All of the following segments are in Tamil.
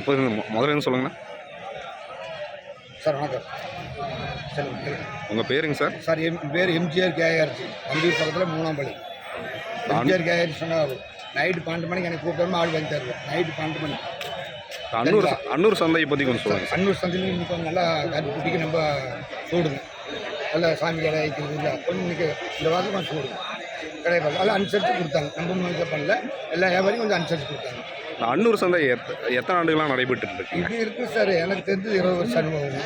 இப்போ முதல்ல இருந்து சொல்லுங்கண்ணா. சார் வணக்கம். சொல்லுங்க உங்கள் பேருங்க சார்? சார் எம் பேர் எம்ஜிஆர் கேஆர்ஜி அம்பீர் பக்கத்தில் மூணாம் பள்ளி. எம்ஜிஆர் கேஆர்ஜி சொன்னால் நைட்டு பன்னெண்டு மணிக்கு எனக்கு கூப்பிடாம ஆள் வாங்கி தருவேன் நைட்டு பன்னெண்டு மணிக்கு அன்னூர் அன்னூர் சந்தையை பற்றி கொஞ்சம் சொல்லுங்கள் அன்னூர் சந்தையில் இன்னைக்கு நல்லா கருப்பு குட்டிக்கு நம்ம சூடுங்க. நல்லா சாமி கடை வைக்கிறது இல்லை கொஞ்சம் இன்னைக்கு இந்த வாரத்தில் கொஞ்சம் சூடுங்க. கடை பார்த்து நல்லா அனுசரித்து கொடுத்தாங்க. நம்ம பண்ணல. எல்லா வியாபாரியும் கொஞ்சம் அனுசரித்து கொடுத்தாங்க. இந்த அன்னூர் சந்தை எத்த எத்தனை ஆண்டுகளாக நடைபெற்று இருக்கு இது இருக்கு சார் எனக்கு தெரிஞ்சு இருபது வருஷம் அனுபவம்.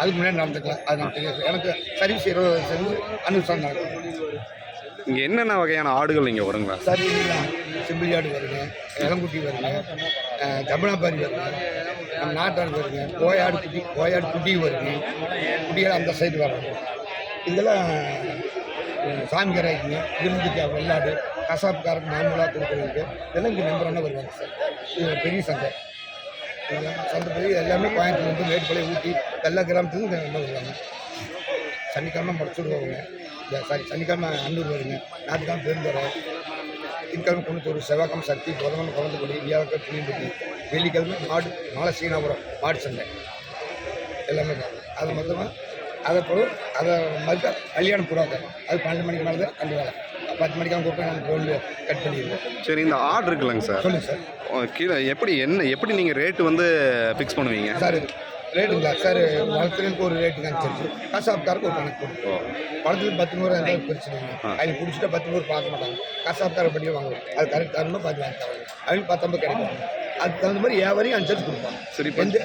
அதுக்கு முன்னாடி நடந்துக்கலாம் அது எனக்கு தெரியாது. எனக்கு சர்வீஸ் இருபது வருஷம் அன்னூர் சந்தை இங்கே என்னென்ன வகையான ஆடுகள் இங்கே வருங்களா? சரி சிம்பிளியாடு வருங்க இளங்குட்டி வருங்க ஜமுனாபாரி வருங்க நம்ம நாட்டாடு வருங்க கோயாடு குட்டி கோயாடு குட்டி வருங்க குட்டியெல்லாம் அந்த சைடு வராங்க இதெல்லாம் சாமி கராய்க்குங்க விருந்துக்கு வெள்ளாடு கசாப்புக்காரருக்கு நார்மலாக கொடுக்குறதுக்கு இதெல்லாம் இங்கே மெம்பரான வருவாங்க சார். இது ஒரு பெரிய சந்தை. இதெல்லாம் சந்தை பெரிய எல்லாமே கோயம்புத்தூர்லேருந்து மேட்டுப்பாளையம் ஊட்டி எல்லா கிராமத்துலேருந்து இங்கே வருவாங்க. சனிக்கிழமை முடிச்சுடுவாங்க இந்த சாரி சனிக்கிழமை அன்னூர் வருங்க. ஞாயிற்றுக்கிழமை பெருந்தரை திங்கக்கிழமை குணத்தூர் செவ்வாய்க்கிழமை சக்தி புதன்கிழமை குழந்தைக்குடி வியாழக்கிழமை புளியம்பட்டி வெள்ளிக்கிழமை மாடு மாலை சீனாபுரம் மாடு சந்தை. எல்லாமே தான். அது மொத்தமாக அதை பொருள் அதை மறுக்க கல்யாணம் புறாக்க அது பன்னெண்டு மணிக்கு மேலே தான் கண்டு வேலை பத்து மணிக்கு கூப்பிட்டு நான் ஃபோன் கட் பண்ணிடுவேன் சரி இந்த ஆடு இருக்குல்லங்க சார். சொல்லுங்கள் சார். கீழே எப்படி என்ன எப்படி நீங்கள் ரேட்டு வந்து ஃபிக்ஸ் பண்ணுவீங்க? சார் ரேட்டுங்களா சார் வளர்த்துறதுக்கு ஒரு ரேட்டுங்க அனுசரிச்சு கசாப்காருக்கு ஒரு கணக்கு கொடுக்கும் பழத்துக்கு பத்து நூறு இருந்தாலும் பிரச்சனை அவங்க பிடிச்சிட்டா பத்து நூறு பார்க்க மாட்டாங்க. கசாப்கார பண்ணி வாங்குவோம். அது கரெக்ட் தரணும் பார்த்து வாங்கி தராங்க பத்தொம்பது கிடைக்கும். அதுக்கு தகுந்த மாதிரி வியாபாரியும் அனுசரிச்சு கொடுப்பாங்க. சரி இப்போ எந்த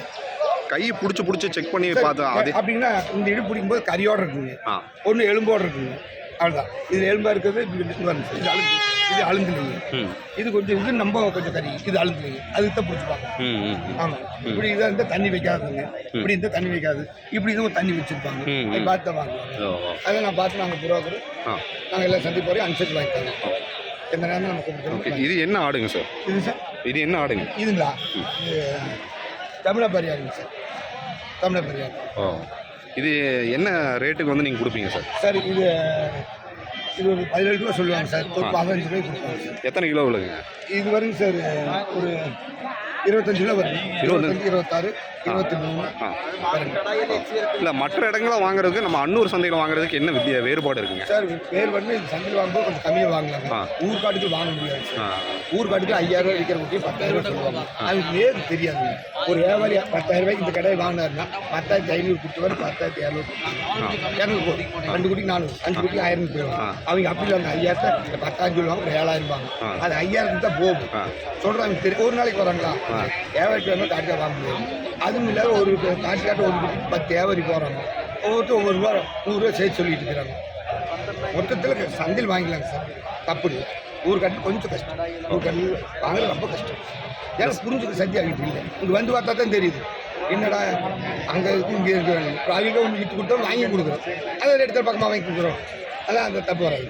கை பிடிச்சி பிடிச்சி செக் பண்ணி பார்த்தா அது அப்படின்னா இந்த இடு பிடிக்கும்போது கறியோடு இருக்குங்க. ஒன்று எலும்போடு இருக்குங்க. அவ்வளோதான் இது எலும்பாக இருக்கிறது இது அழுந்து இது அழுந்துலைங்க இது கொஞ்சம் இது நம்ம கொஞ்சம் கறி இது அழுந்துலைங்க அதுக்கு தான் பிடிச்சிப்பாங்க ஆமாம் இப்படி இதாக இருந்தால் தண்ணி வைக்காதுங்க இப்படி இருந்தால் தண்ணி வைக்காது. இப்படி இதுவும் தண்ணி வச்சுருப்பாங்க. அது. பார்த்து தான் வாங்குவாங்க. அதை நான் பார்த்து நாங்கள் புரோக்கர் ஆ. நாங்கள் எல்லாம் சந்தி போகிறோம் அனுசரித்து வாங்கித்தாங்க எந்த நேரம் நம்ம கூப்பிட்டு இது என்ன ஆடுங்க சார்? இது சார்? இது என்ன ஆடுங்க? இதுங்களா? இது தமிழா பரியாருங்க சார். தமிழா பரியாரு ஓ. இது என்ன ரேட்டுக்கு வந்து நீங்கள் கொடுப்பீங்க சார்? சார் இது இது ஒரு பதினேழு ரூபா சொல்லுவாங்க சார். ஒரு பதினஞ்சு ரூபாய் கொடுப்பாங்க சார். எத்தனை கிலோ விழுங்க இது வரைக்கும் சார் ஒரு இருபத்தஞ்சு கிலோ வருது இருபத்தஞ்சு இருபத்தாறு இருபத்தி மூணு இல்லை மற்ற இடங்கள வாங்குறதுக்கு நம்ம அன்னூர் சந்தையில் வாங்குறதுக்கு என்ன வித்தியா வேறுபாடு இருக்குங்க? சார் இது சந்தையில் வாங்கும்போது கொஞ்சம் கம்மியாக வாங்கலாங்க ஆ. ஊர்காட்டுக்கு வாங்க முடியாது ஊர்காட்டுக்கு ஐயாயிரம் ரூபாய் விற்கிற குட்டி பத்தாயிரம் ரூபாய் சொல்லுவாங்க. அது நேரு தெரியாதுங்க ஒரு வியாபாரி பத்தாயிரம் ரூபாய்க்கு இந்த கடையை வாங்கினாருன்னா பத்தாயிரத்தி ஐநூறு குட்டி வரும் பத்தாயிரத்தி இரநூறு இரநூறு கோடி. ரெண்டு குட்டிக்கு நானூறு அஞ்சு குட்டிக்கு ஆயிரம் போயிடும் அவங்க அப்படி இல்லை ஐயாயிரத்தை இந்த பத்தாயிரம் சொல்லுவாங்க ஒரு ஏழாயிரம் ஆ. அது ஐயாயிரத்துக்கு தான் போகும். சொல்கிறாங்க தெரியும் ஒரு நாளைக்கு வராங்களா? வியாபாரிக்கு வேணும் காட்டில் வாங்க முடியாது அதுவும் இல்லாத ஒரு காட்டு காட்டு ஒரு பத்து வியாபாரி போகிறாங்க ஒவ்வொருத்தரும் ஒவ்வொரு ரூபா நூறுரூவா சேர்த்து சொல்லிட்டு இருக்கிறாங்க. மொத்தத்தில் சந்தையில் வாங்கிக்கலாங்க சார். தப்பு இல்லை. ஊர் கட்டு கொஞ்சம் கஷ்டம். ஊர் கட்டு வாங்குறது ரொம்ப கஷ்டம். ஏன்னா புரிஞ்சுக்க சத்தியா வீட்டு இல்லை. இங்கே வந்து பார்த்தா தான் தெரியுது. என்னடா அங்கே இருக்கு இங்கே இருக்கு. அவங்க ஒன்று விட்டு கொடுத்தோம் வாங்கி கொடுக்குறோம். அதை இடத்துல பக்கமாக வாங்கி கொடுக்குறோம். அதான் அந்த தப்பு வராது.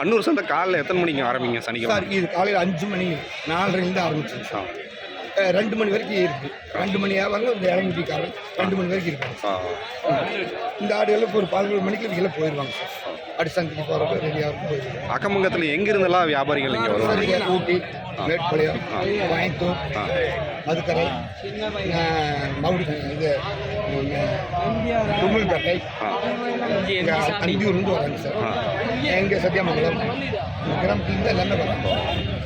அன்னூர் சந்தை காலைல எத்தனை மணிக்கு ஆரம்பிங்க? சனிக்கிழமை. சார் இது காலையில் அஞ்சு மணி நாலரைலேருந்து ஆரம்பிச்சிங்க சார் அஹ் ரெண்டு மணி வரைக்கும் இருக்குது ரெண்டு மணி ஆவாங்க இந்த இளங்குட்டிக்காரன் ரெண்டு மணி வரைக்கும் இருப்பாங்க இந்த ஆடுகள் இப்போ ஒரு பதினோரு மணிக்கு இவங்கெல்லாம் போயிடுவாங்க சார். அடி சந்தைக்கு போகிறப்ப ரெடியாக போயிடுவாங்க. அக்கம்பக்கத்தில் எங்கிருந்தெல்லாம் வியாபாரிகள் இங்கே வருவாங்க? ஊட்டி மேட்டுப்பாளையம் கோயம்புத்தூர் மதுக்கரை மவுடி இது தும்மில்பேட்டை அந்தியூர்லேருந்து வராங்க சார். எங்கள் சத்தியமங்கலம் கிராமத்துலேருந்து எல்லாமே வராங்க.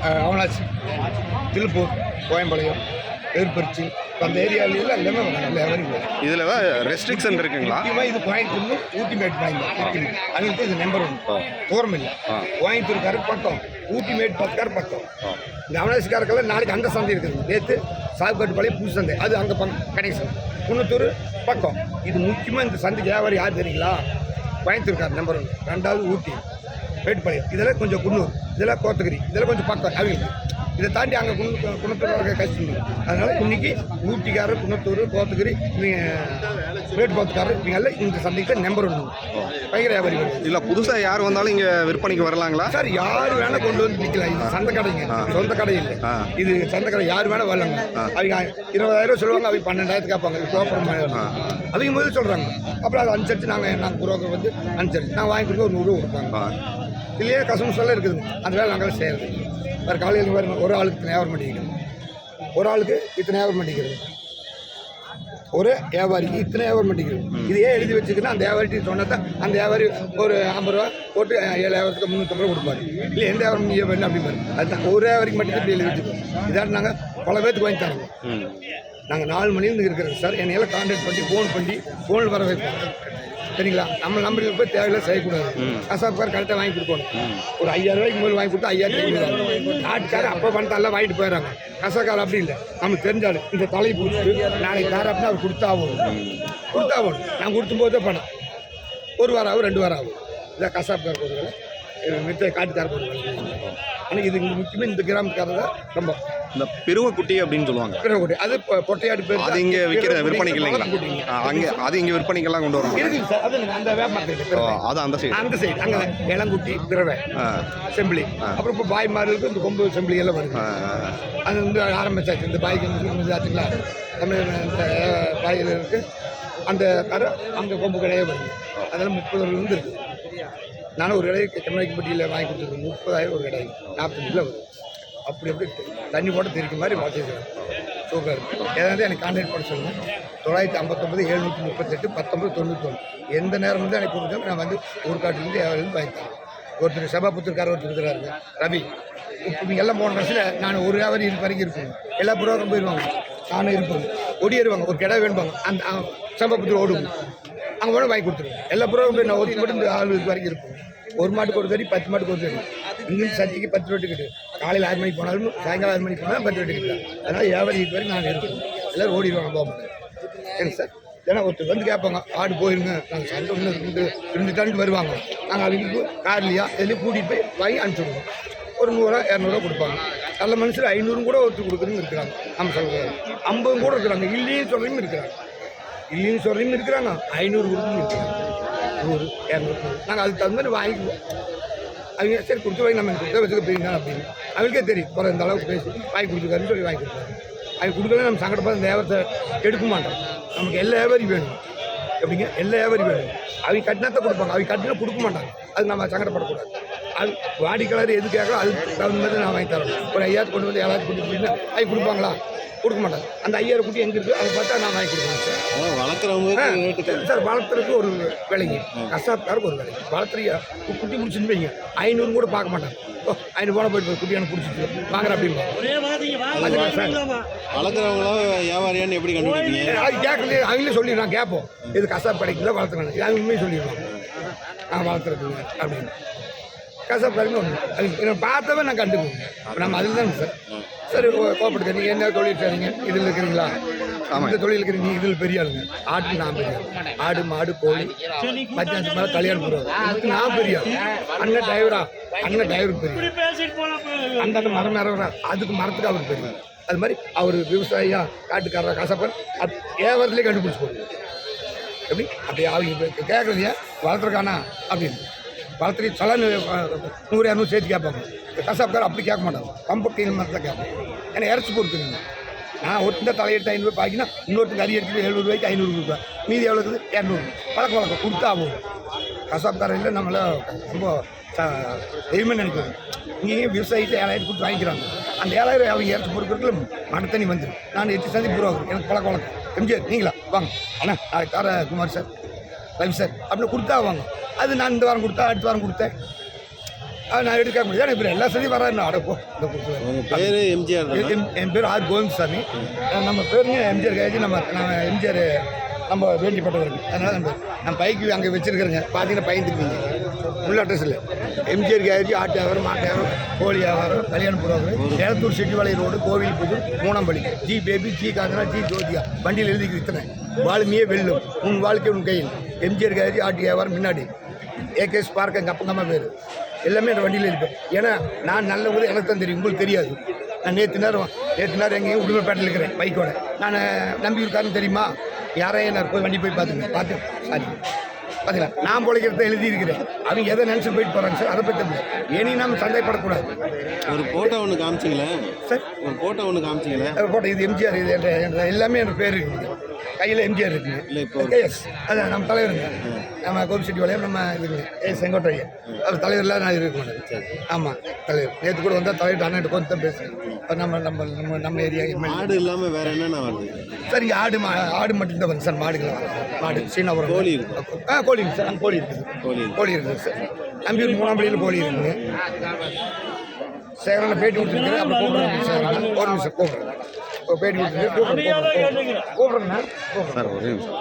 அஹ், அவனாசி திருப்பூர் கோயம்பாளையம் எதிர்பரிச்சி அந்த ஏரியாவில எல்லாமே வராங்க. எல்லா வியாபாரியும் வராங்க இதில் தான் ரெஸ்ட்ரிக்ஷன் இருக்குங்களா? முக்கியமாக இது கோயம்புத்தூர் ஊட்டி மேட்டு வாங்கி அவங்களுக்கு இது நம்பர் ஒன்று தூரம் இல்லை. ஆ. கோயம்புத்தூர்காரர் பக்கம் ஊட்டி மேட்டு பக்கக்கார பக்கம். இந்த அவனாசிக்காரக்கெல்லாம் நாளைக்கு அந்த சந்தை இருக்குது. நேற்று சாகுபாட்டு பாளையம் புது சந்தை. அது அங்கே பக்கம் கனெக்ஷன் குன்னத்தூர் பக்கம். இது முக்கியமாக இந்த சந்தை வியாபாரி யார் தெரியுங்களா? கோயம்புத்தூர்கார் நம்பர் ஒன்று ரெண்டாவது ஊட்டி மேட்டுப்பாளையம். இதெல்லாம் கொஞ்சம் குன்னூர். இதெல்லாம் கோத்தகிரி. இதெல்லாம் கொஞ்சம் பக்கம். அவங்களுக்கு. இதை தாண்டி அங்கே குன்னு குணத்தூர் இருக்க கஷ்டம். அதனால இன்னைக்கு ஊட்டிக்காரர் குணத்தூர் கோத்தகிரி இவங்க மேட்டு கோத்துக்காரர் இவங்க எல்லாம் இந்த சந்தைக்கு நம்பர் ஒன்று பயங்கர வியாபாரி இல்லை புதுசாக யார் வந்தாலும் இங்கே விற்பனைக்கு வரலாங்களா? சார் யார் வேணா கொண்டு வந்து விற்கலாம். இது சந்தை கடைங்க. சொந்த கடை இல்லை. இது சந்தை கடை யார் வேணா வரலாங்க. அவங்க இருபதாயிரம் சொல்லுவாங்க அவங்க பன்னெண்டாயிரத்துக்கு கேட்பாங்க. கோபுரம் அவங்க முதல்ல சொல்றாங்க. அப்புறம் அதை அனுசரிச்சு நாங்கள் நாங்கள் புரோக்கர் வந்து அனுசரிச்சு. நான் வாங்கி கொடுக்க ஒரு நூறுரூவா கொடுப்பாங்க. இல்லையே கஸ்டமர்ஸ் எல்லாம் இருக்குதுங்க அந்த வேலை நாங்கள் செய்யறது வேறு காலையில் வேறு ஒரு ஆளுக்கு வியாபாரம் பண்ணிக்கிறோம் ஒரு ஆளுக்கு இத்தனை வியாபாரம் பண்ணிக்கிறது. ஒரு வியாபாரிக்கு இத்தனை வியாபாரம் பண்ணிக்கிறது. இது ஏன் எழுதி வச்சுக்கன்னா அந்த வியாபாரிட்டு சொன்னதை அந்த வியாபாரி ஒரு ஐம்பது ரூபா போட்டு ஏழு வியாபாரத்துக்கு முந்நூற்றம்பது ரூபா கொடுப்பாரு. இல்லை எந்த வியாபாரம் நீ வேணும் அப்படிம்பாரு. அதுதான் ஒரு வியாபாரிக்கு மட்டும் இப்படி எழுதி வச்சுக்கோம் இதான் நாங்கள் பல பேர்த்துக்கு வாங்கி தரோம். நாங்கள் நாலு மணிலேருந்து இருக்கிறோம் சார். என்னையெல்லாம் கான்டாக்ட் பண்ணி ஃபோன் பண்ணி ஃபோனில் வர வைப்போம். சரிங்களா? நம்ம நம்பருக்கு போய் தேவையில்லை செய்யக்கூடாது. கசாப்கார் கரெக்டாக வாங்கி கொடுக்கணும். ஒரு ஐயாயிரம் ரூபாய்க்கு முதல்ல வாங்கி கொடுத்தா ஐயாயிரம் நாட்டுக்காரர் அப்போ பணத்தெல்லாம் வாங்கிட்டு போயிடறாங்க. கசாக்கார் அப்படி இல்லை. நமக்கு தெரிஞ்சாலும் இந்த தலை பிடிச்சிட்டு நாளைக்கு தர அப்படின்னா அவர் கொடுத்தாகணும் கொடுத்தாகணும் நான் கொடுத்தும்போதே பணம். ஒரு வாரம் ஆகும் ரெண்டு வாரம் ஆகும். இதான் ஒரு வேலை மித்த ஒரு வேலை ஆனால் இது இங்க முக்கியமாக இந்த கிராமத்துக்காரர் தான் ரொம்ப. இந்த பெருவ குட்டி அப்படின்னு சொல்லுவாங்க. பிறகுடி அது பொட்டையாடு பேர் அது இங்கே விற்கிற விற்பனைக்கு இல்லைங்களா அங்கே அது இங்கே விற்பனைக்கெல்லாம் கொண்டு வராங்க இருக்குங்க சார். அது அந்த ஓ, அது அந்த சைடு அந்த சைடு அங்கே இளங்குட்டி பிறவை செம்பிளி அப்புறம் இப்போ பாய் மார்களுக்கு இந்த கொம்பு செம்பிளி எல்லாம் வருது. அது வந்து ஆரம்பிச்சாச்சு. இந்த பாய்க்கு வந்து ஆச்சுங்களா? தமிழ் இந்த பாயில் இருக்கு அந்த கரை அந்த கொம்பு கடையே வருது. அதெல்லாம் முப்பது இருந்து இருக்கு நானும் ஒரு கடை கண்ணாடிப்பட்டியில் வாங்கி கொடுத்துருக்கேன். முப்பதாயிரம் ஒரு கடை நாற்பத்தஞ்சு கிலோ வரும். அப்படி அப்படி தண்ணி போட்டு தெரிக்க மாதிரி வளர்த்துருக்கேன் சூப்பர் ஏதாவது எனக்கு கான்டாக்ட் பண்ண சொல்லுங்கள் தொள்ளாயிரத்தி ஐம்பத்தொம்பது எழுநூற்றி முப்பத்தெட்டு பத்தொம்பது தொண்ணூத்தொன்று. எந்த நேரம் வந்து எனக்கு கொடுத்தாலும் நான் வந்து ஊர்காட்டிலிருந்து ஏழையிலேருந்து வாங்கி ஒருத்தர் சபாபுத்திரக்காரர் ஒருத்தர் இருக்கிறாருங்க ரவி இப்போ நீங்கள் எல்லாம் போன வருஷத்தில் நான் ஒரு வியாபாரி இருக்க வரைக்கும் இருப்பேன். எல்லா புரோக்கரும் போயிடுவாங்க நானும் இருப்பேன். ஒடியேறுவாங்க. ஒரு கிடா வேணுவாங்க அந்த சபாபுத்திரம் ஓடுவோம் அங்கே போனால் வாங்கி கொடுத்துருவேன். எல்லா புரோக்கரும் போய் நான் ஒதுக்கி மட்டும் இந்த ஆள் இது வரைக்கும் இருப்பேன். ஒரு மாட்டுக்கு ஒரு தடி பத்து மாட்டுக்கு ஒரு தடி இங்கிருந்து சத்திக்கு பத்து ரூபா டிக்கெட்டு காலையில் ஆறு மணிக்கு போனாலும் சாயங்காலம் ஆறு மணிக்கு போனாலும் பத்து ரூபா டிக்கெட் அதனால் வியாபாரி இது வரைக்கும் நாங்கள் இருப்பேன் எல்லோரும் ஓடிடுவாங்க போக மாட்டேன் சரிங்க சார். ஏன்னா ஒருத்தர் வந்து கேட்பாங்க ஆடு போயிருங்க. நாங்கள் சண்டை ஒன்று ரெண்டு ரெண்டு தண்டு வருவாங்க. நாங்கள் அவங்களுக்கு கார்லையா எதுலையும் கூட்டிகிட்டு போய் வாங்கி அனுப்பிச்சி விடுவோம். ஒரு நூறுரூவா இரநூறுவா கொடுப்பாங்க. நல்ல மனுஷர் ஐநூறும் கூட ஒருத்தர் கொடுக்குறவங்க இருக்கிறாங்க. நம்ம சொல்கிறது ஐம்பதும் கூட இருக்கிறாங்க. இல்லைன்னு சொல்கிறவங்க இருக்கிறாங்க. இல்லைன்னு சொல்கிறவங்க இருக்கிறாங்க. ஐநூறு கொடுக்குறவங்க இருக்கிறாங்க. நூறு இரநூறு நாங்கள் அதுக்கு தகுந்த மாதிரி வாங்கிக்குவோம். அவங்க சரி கொடுத்து வாங்கி நம்ம கொடுத்தா வச்சுக்க போயிருந்தா அப்படின்னு. அவங்களுக்கே தெரியும். குறை இந்த அளவுக்கு பேசி வாங்கி கொடுத்துருக்காருன்னு சொல்லி வாங்கி கொடுத்தாங்க அவங்க கொடுக்கல நம்ம சங்கடப்பட இந்த வியாபாரத்தை எடுக்க மாட்டோம். நமக்கு எல்லா வியாபாரியும் வேணும். எப்படிங்க? எல்லா வியாபாரியும் வேணும். அவங்க கட்டினத்தை கொடுப்பாங்க. அவங்க கட்டினா கொடுக்க மாட்டாங்க. அது நம்ம சங்கடப்படக்கூடாது. அது வாடிக்கையாளர் எது கேட்கறோம் அதுக்கு தகுந்த மாதிரி நான் வாங்கி தரேன் ஒரு ஐயாயிரத்து கொண்டு வந்து யாராவது கொண்டு போயிட்டு அவங்க கொடுப்பாங்களா? கொடுக்க மாட்டாங்க அந்த ஐயாயிரம் குட்டி எங்கே இருக்குது அதை பார்த்தா நான் வாங்கி கொடுப்பேன் சார். ரேட்டு சார் வளர்த்துறதுக்கு ஒரு விலைங்க. கசாப்காருக்கு ஒரு விலை வளர்த்துறீங்க குட்டி பிடிச்சின்னு வைங்க. ஐநூறு கூட பார்க்க மாட்டாங்க ஓ ஐநூறு போன போயிட்டு குட்டி எனக்கு பிடிச்சிட்டு வாங்குற அதுதான் சார். வளர்க்குறவங்களும் வியாபாரியான்னு எப்படி கண்டுபிடிப்பீங்க? அது கேட்கல அவங்களே சொல்லிடுறான் கேட்போம். இது கசாப் கடைக்குள்ள வளர்த்துறாங்க இது அவங்க உண்மையை சொல்லிடுவாங்க. நான் வளர்த்துறதுங்க அப்படின்னு. கசாப் கடைக்கு ஒன்று அது எனக்கு பார்த்தவன் நான் கண்டுக்குவேன் அப்ப நம்ம அதில் தான் சார் சரி கோப்பட்டு நீங்கள் என்ன தொழில் செய்றீங்க? இதில் இருக்கிறீங்களா? இந்த தொழில் இருக்கிறீங்க நீ இதில் பெரிய ஆளுங்க. ஆட்டுக்கு நான் பெரிய. ஆடு மாடு கோழி பஞ்சாயத்து மேலே கல்யாணம் போடுவாங்க. இதுக்கு நான் பெரிய. அண்ணன் டிரைவரா அண்ணன் டிரைவர் பெரிய. அந்த மரம் இறங்குறா அதுக்கு மரத்துக்கு அவர் பெரிய. அது மாதிரி அவர் விவசாயியா காட்டுக்காரரா கசப்பன் அது ஏவரத்துலேயே கண்டுபிடிச்சி போடுங்க எப்படி? அப்படி அவங்க கேட்குறது ஏன்? வளர்த்துருக்கானா? அப்படின்னு. வளர்த்துறி சலன் நூறு இரநூறு சேர்த்து கேட்பாங்க. இந்த கசாப்கார் அப்படி கேட்க மாட்டாங்க. பம்பு கிளீன் மாதிரி தான் கேட்பாங்க. ஏன்னா இறச்சி பொறுத்துருங்க நான் ஒருத்தந்த தலையெடுத்து ஐநூறு பாக்கினா இன்னொருத்தங்க அரி எடுத்து எழுநூறு ரூபாய்க்கு ஐநூறு கொடுப்பேன். மீதி எவ்வளோ இருக்குது இரநூறு. பழக்க வழக்கம் கொடுத்தா போகும் கசாப்காரில் நம்மளை ரொம்ப தெய்வமே நினைக்கிறோம் இங்கேயும் விவசாயிட்டு ஏழாயிரம் கொடுத்து வாங்கிக்கிறாங்க. அந்த ஏழாயிரம் அவங்க இறச்சி பொறுக்கிறதுல மனத்தனி தண்ணி வந்துடும் நான் எட்டு சந்தி பூர்வாங்க எனக்கு பழக்க வழக்கம். எம்ஜிஆர் நீங்களா? வாங்க. அண்ணா நாளைக்கு தர குமார் சார் ரவி சார் அப்படின்னு கொடுத்தா வாங்க. அது நான் இந்த வாரம் கொடுத்தா அடுத்த வாரம் கொடுத்தேன். அது நான் எடுக்க முடியாது. இப்போ எல்லா சதியும் வராது. அடப்போ. இந்த கொடுத்து உங்கள் பேர் எம்ஜிஆர் என் பேர் ஆர் கோவிந்தசாமி. நம்ம பேருங்க எம்ஜிஆர் கேஜி நம்ம நம்ம எம்ஜிஆர் நம்ம வேண்டிப்பட்டவருக்கு அதனால் நம்ம நம்ம பைக்கு அங்கே வச்சுருக்கிறேங்க. பார்த்தீங்கன்னா பயந்துருக்கீங்க உள்ள அட்ரஸ் இல்லை. எம்ஜிஆர் கேஜி ஆட்டு வியாபாரம் மாட்டு வியாபாரம் கோழி வியாபாரம் கல்யாணம் program Elathur Chettivalai road Kovil Pudur Moonampalli. G Baby G Kanthana G ஜோதியா வண்டியில் எழுதி இத்தனை. வாழ்மையே வெல்லும். உன் வாழ்க்கை உன் கையில். எம்ஜிஆர் கேஜி ஆட்டு வியாபாரம் முன்னாடி ஏகேஎஸ் பார்க்க எங்கள் அப்பங்கம்மா பேர். எல்லாமே என் வண்டியில் இருப்பேன் ஏன்னா நான் நல்ல ஊர் எனக்கு தான் தெரியும். உங்களுக்கு தெரியாது. நான் நேற்று நேரம் நேற்று நேரம் எங்கேயும் உடுமைப்பேட்டில் இருக்கிறேன் பைக்கோட. நான் நம்பி இருக்காருன்னு தெரியுமா? யாரையும் நான் போய் வண்டி போய் பார்த்துங்க பார்த்து சாரி பார்த்தீங்களா நான் பொழைக்கிறத எழுதியிருக்கிறேன். அவங்க எதை நினச்சி போயிட்டு போகிறாங்க சார் அதை பற்றி இனி நம்ம சந்தேகப்படக்கூடாது ஒரு ஃபோட்டோ ஒன்று காமிச்சிங்களே? சார்? ஒரு ஃபோட்டோ ஒன்று காமிச்சிங்களே? போட்டோ இது எம்ஜிஆர் இது என்ற எல்லாமே என் பேர் இருக்குது. கையில் எம்ஜிஆர் இருக்குங்க இல்லை இப்போ எஸ் அதான் நம்ம தலைவருங்க நம்ம கோபிச்செட்டி வளையம் நம்ம இதுங்க ஏ செங்கோட்டையன் அவர் தலைவரில் நான் இருக்க மாட்டேன். ஆமாம் தலைவர். நேற்று கூட வந்தால் தலைவர் அண்ணன் கொஞ்சம் தான் பேசுகிறேன் இப்போ நம்ம நம்ம நம்ம நம்ம ஏரியா ஆடு இல்லாமல் வேற என்னென்ன வருது? சார் இங்கே ஆடு மா ஆடு மட்டும்தான் வருது சார் மாடுகள். மாடு சீனாபுரம். கோழி இருக்கு. ஆ கோழி இருக்கு சார். அங்கே கோழி இருக்குது கோழி இருக்கு. கோழி இருக்குது சார். நம்பியூர் மூணாம் பள்ளியில் கோழி இருக்குது சேகரனை பேட்டி கொடுத்துருக்கேன். அப்புறம் கூப்பிடுறேன் சேகரன் ஒரு நிமிஷம் கூப்பிடுறேன். பேட்டி கொடுத்துருக்கு கூப்பிடுறேன் கூப்பிடுறேன். சார் ஒரே நிமிஷம்.